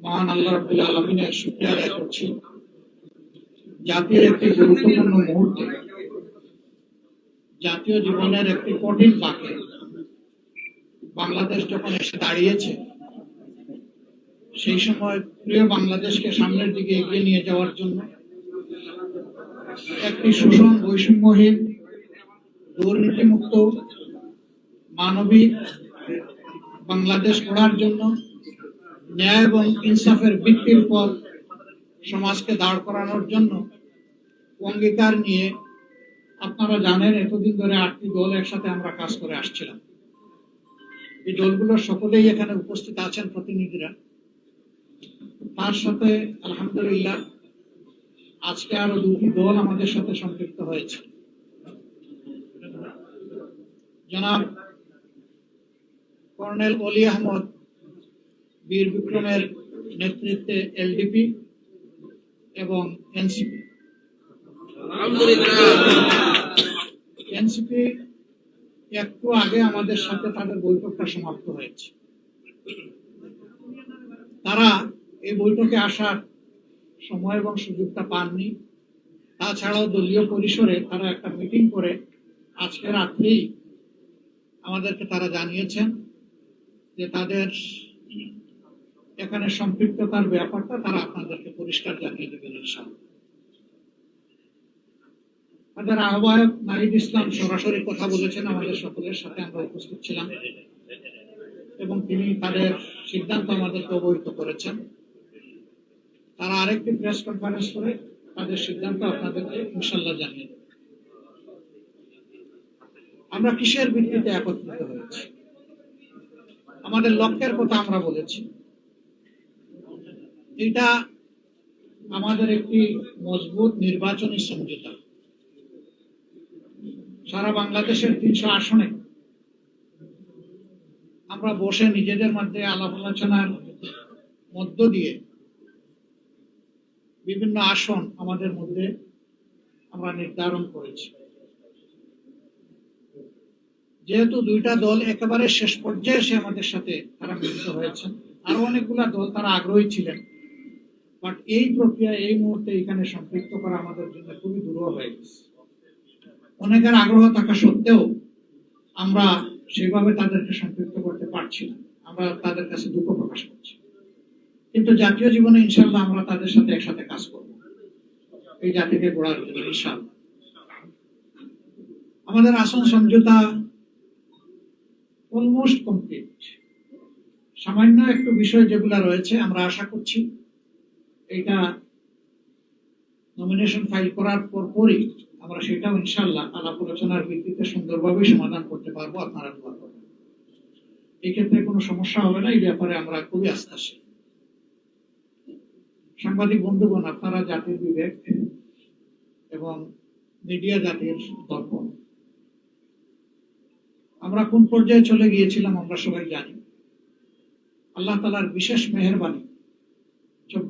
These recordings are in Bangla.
মহান আল্লাহ রাব্বুল আলমিনের শুক্রিয়া আদায় করছি। জাতির একটি গুরুত্বপূর্ণ মুহূর্তে। জাতীয় জীবনের একটি কঠিন বাঁকে বাংলাদেশ যখন এসে দাঁড়িয়েছে, সেই সময় প্রিয় বাংলাদেশকে সামনের দিকে এগিয়ে নিয়ে যাওয়ার জন্য একটি শোষণ বৈষম্যহীন, দুর্নীতিমুক্ত, মানবিক বাংলাদেশ গড়ার জন্য ন্যায় এবং ইনসাফের ভিত্তির পর সমাজকে দাঁড় করানোর জন্য অঙ্গীকার নিয়ে আপনারা জানেন, এতদিন ধরে আটটি দল একসাথে আমরা কাজ করে আসছিলাম। এই দলগুলোর সকলেই এখানে উপস্থিত আছেন প্রতিনিধিরা। তার সাথে আলহামদুলিল্লাহ আজকে আরও দুটি দল আমাদের সাথে সম্পৃক্ত হয়েছে। জনাব কর্নেল অলি আহমদ বীর বিক্রমের নেতৃত্বে এলডিপি এবং এনসিপি। এনসিপি একটু আগে আমাদের সাথে তাদের বৈঠকটা সমাপ্ত হয়েছে। তারা এই বৈঠকে আসার সময় এবং সুযোগটা পাননি। তাছাড়াও দলীয় পরিসরে তারা একটা মিটিং করে আজকে রাত্রেই আমাদেরকে তারা জানিয়েছেন যে তাদের এখানে সম্পৃক্ততার ব্যাপারটা তারা আপনাদেরকে পরিষ্কার জানিয়ে দেবেন তাদের আহ্বায়ক নাহিদ ইসলাম সরাসরি কথা বলেছেন, আমাদের সকলের সাথে আমরা উপস্থিত ছিলাম। এবং তিনি তাদের সিদ্ধান্ত আমাদেরকে অবহিত করেছেন। তারা আরেকটি প্রেস কনফারেন্স করে তাদের সিদ্ধান্ত আপনাদেরকে ইনশাল্লাহ জানিয়ে দেবে। আমরা কিসের ভিত্তিতে একত্রিত হয়েছি? আমাদের লক্ষ্যের কথা আমরা বলেছি। এটা আমাদের একটি মজবুত নির্বাচনী সমঝোতা। সারা বাংলাদেশের তিনশো আসনে আমরা বসে নিজেদের মধ্যে আলাপ আলোচনার মধ্য দিয়ে বিভিন্ন আসন আমাদের মধ্যে আমরা নির্ধারণ করেছি। যেহেতু দুইটা দল একেবারে শেষ পর্যায়ে এসে আমাদের সাথে তারা মিলিত হয়েছেন, আরও অনেকগুলা দল তারা আগ্রহী ছিলেন। বাট এই প্রক্রিয়া এই মুহূর্তে এখানে সম্পৃক্ত করা আমাদের জন্য খুবই দুরূহ হয়ে গেছে। অনেকের আগ্রহ থাকা সত্ত্বেও আমরা সেভাবে তাদেরকে সম্পৃক্ত করতে পারছি না। আমরা তাদের কাছে দুঃখ প্রকাশ করছি। কিন্তু জাতীয় জীবনে ইনশাল্লাহ আমরা তাদের সাথে একসাথে কাজ করব। এই জাতিকে গড়ার জন্য ইনশাল্লাহ আমাদের আসন সমঝোতা অলমোস্ট কমপ্লিট সামান্য একটু বিষয় যেগুলা রয়েছে আমরা আশা করছি এটা নমিনেশন ফাইল করার পর পরই আমরা সেটাও ইনশাল্লাহ আলাপ আলোচনার ভিত্তিতে সুন্দরভাবে সমাধান করতে পারব আপনারা দোয়া করবেন। এই ক্ষেত্রে কোনো সমস্যা হবে না, এই ব্যাপারে আমরা খুবই আস্থাশীল। সাংবাদিক বন্ধুগণ, আপনারা জাতির বিবেক এবং মিডিয়া জাতির দর্পণ। আমরা কোন পর্যায়ে চলে গিয়েছিলাম আমরা সবাই জানি। আল্লাহ তালার বিশেষ মেহরবানি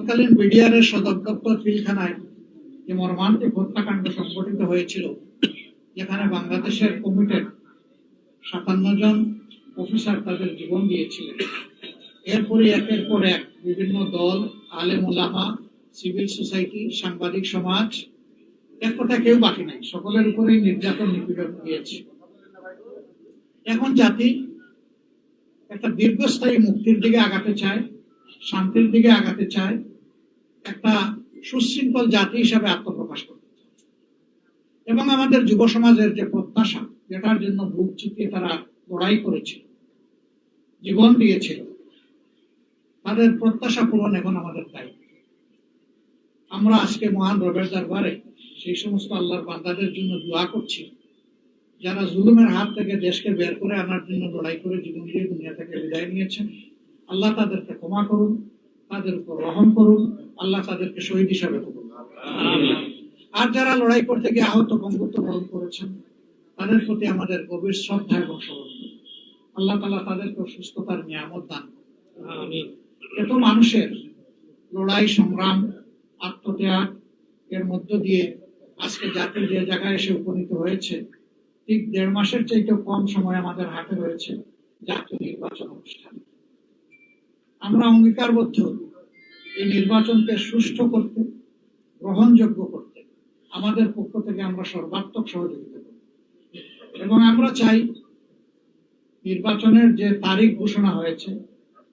তৎকালীন বিডিআরের সদর দপ্তর পিলখানায় যে মর্মান্তিক হত্যাকাণ্ড সংঘটিত হয়েছিল, যেখানে বাংলাদেশের কমিটেড সাতান্ন জন অফিসার তাদের জীবন দিয়েছিলেন। এরপরে একের পর এক বিভিন্ন দল, আলেম ওলামা সিভিল সোসাইটি সাংবাদিক সমাজ এক কথা কেউ বাকি নাই, সকলের উপরেই নির্যাতন, নিপীড়ন দিয়েছে। এখন জাতি একটা দীর্ঘস্থায়ী মুক্তির দিকে আগাতে চায়। শান্তির দিকে আগাতে চায়, একটা সুশৃঙ্খল জাতি হিসাবে আত্মপ্রকাশ করতে চায়। এবং আমাদের যুব সমাজের যে প্রত্যাশা, যেটার জন্য বুক চিপিয়ে তারা লড়াই করেছিল, জীবন দিয়েছিল, তাদের প্রত্যাশা পূরণ এখন আমাদের দায়িত্ব। আমরা আজকে মহান রবের দরবারে সেই সমস্ত আল্লাহর বান্দাদের জন্য দোয়া করছি, যারা জুলুমের হাত থেকে দেশকে বের করে আনার জন্য লড়াই করে জীবন দিয়ে দুনিয়া থেকে বিদায় নিয়েছেন। আল্লাহ তাদেরকে ক্ষমা করুন তাদের উপর রহম করুন আল্লাহ তাদেরকে শহীদ হিসাবে কবুল করুন। আর যারা লড়াই করতে গিয়ে আহত বঙ্গুত্ব বরণ করেছেন তাদের প্রতি আমাদের গভীর শ্রদ্ধা এবং স্মরণ আল্লাহ তালা তাদেরকে সুস্থতার নিয়ামত দান এত মানুষের লড়াই সংগ্রাম আত্মত্যাগ এর মধ্য দিয়ে আজকে জাতি যে জায়গায় এসে উপনীত হয়েছে ঠিক দেড় মাসের চাইতেও কম সময় আমাদের হাতে রয়েছে জাতীয় নির্বাচন অনুষ্ঠান। আমরা অঙ্গীকারবদ্ধ। এই নির্বাচনকে সুষ্ঠু করতে, গ্রহণযোগ্য করতে আমাদের পক্ষ থেকে আমরা সর্বাত্মক সহযোগিতা করব এবং আমরা চাই নির্বাচনের যে তারিখ ঘোষণা হয়েছে,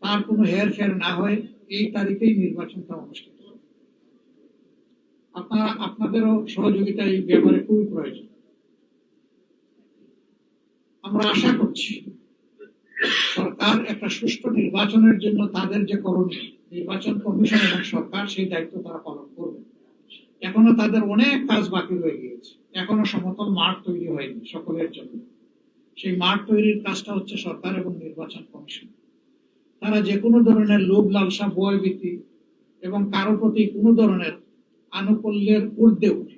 তার কোনো হেরফের না হয়ে এই তারিখেই নির্বাচনটা অনুষ্ঠিত আপনারা, আপনাদেরও সহযোগিতা এই ব্যাপারে খুবই প্রয়োজন। আমরা আশা করছি সরকার একটা সুষ্ঠু নির্বাচনের জন্য তাদের যে করণীয় নির্বাচন কমিশন এবং সরকার সেই দায়িত্ব তারা পালন করবে। এখনও তাদের অনেক কাজ বাকি রয়ে গিয়েছে। এখনও সমতল মাঠ তৈরি হয়নি সকলের জন্য। সেই মাঠ তৈরির কাজটা হচ্ছে সরকার এবং নির্বাচন কমিশন। তারা যে কোনো ধরনের লোভ, লালসা বয় ভীতি এবং কারও প্রতি কোনো ধরনের আনুকূল্যের ঊর্ধ্বে উঠে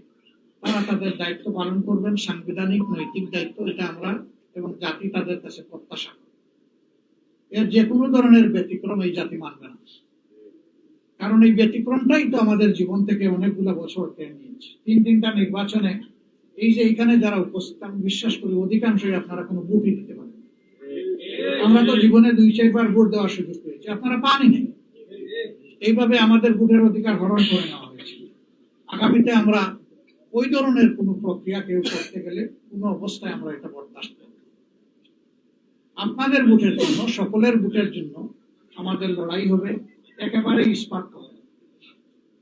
তারা তাদের দায়িত্ব পালন করবেন। সাংবিধানিক, নৈতিক দায়িত্ব এটা আমরা এবং জাতি তাদের কাছে প্রত্যাশা। এর যে কোনো ধরনের ব্যতিক্রম এই জাতি মানবে না। কারণ এই ব্যতিক্রমটাই তো আমাদের জীবন থেকে অনেকগুলো বছর কেড়ে নিয়েছে। তিন তিনটা নির্বাচনে এই যে এখানে যারা উপস্থিত, আমি বিশ্বাস করি অধিকাংশই আপনারা কোনো ভোটই দিতে পারেন আমরা তো জীবনে দুই, চারবার ভোট দেওয়ার সুযোগ পেয়েছি। আপনারা পানি নেই। এইভাবে আমাদের ভোটের অধিকার হরণ করে নেওয়া হয়েছে। আগামীতে আমরা ওই ধরনের কোনো প্রক্রিয়া কেউ করতে গেলে কোনো অবস্থায় আমরা এটা বরদাস্ত। আপনাদের ভোটের জন্য, সকলের ভোটের জন্য আমাদের লড়াই হবে একেবারে ইস্পাত হবে।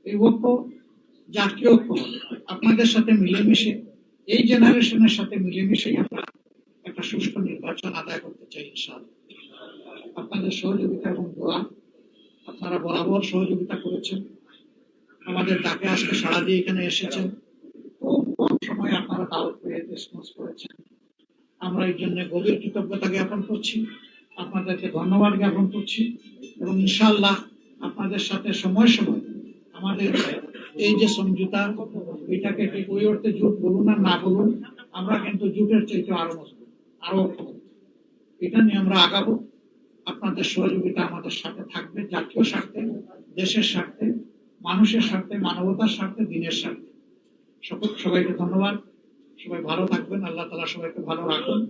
এই ঐক্য, জাতীয় ঐক্য আপনাদের সাথে মিলেমিশে, এই জেনারেশনের সাথে মিলেমিশে আমরা একটা সুষ্ঠু নির্বাচন আদায় করতে চাই, ইনশাআল্লাহ। আপনাদের সহযোগিতা এবং দোয়া, আপনারা বরাবর সহযোগিতা করেছেন। আমাদের ডাকে আজকে সাড়া দিয়ে এখানে এসেছেন। খুব কম সময়ে আপনারা দাওয়াত পেয়ে রেসপন্স করেছেন। আমরা এই জন্য গভীর কৃতজ্ঞতা জ্ঞাপন করছি। আপনাদেরকে ধন্যবাদ জ্ঞাপন করছি এবং ইনশাল্লাহ আপনাদের সাথে সময় সময় আমাদের এই যে সমঝোতা, এটাকে ঠিক ওই অর্থে জোট বলুন আর না বলুন, আমরা কিন্তু জুটের চাইতে আরও মজবুত, আরও এটা নিয়ে আমরা আগাবো। আপনাদের সহযোগিতা আমাদের সাথে থাকবে, জাতীয় স্বার্থে, দেশের স্বার্থে, মানুষের স্বার্থে, মানবতার স্বার্থে, দিনের স্বার্থে। সকল সবাইকে ধন্যবাদ। সবাই ভালো থাকবেন আল্লাহ তালা সবাইকে ভালো রাখুন।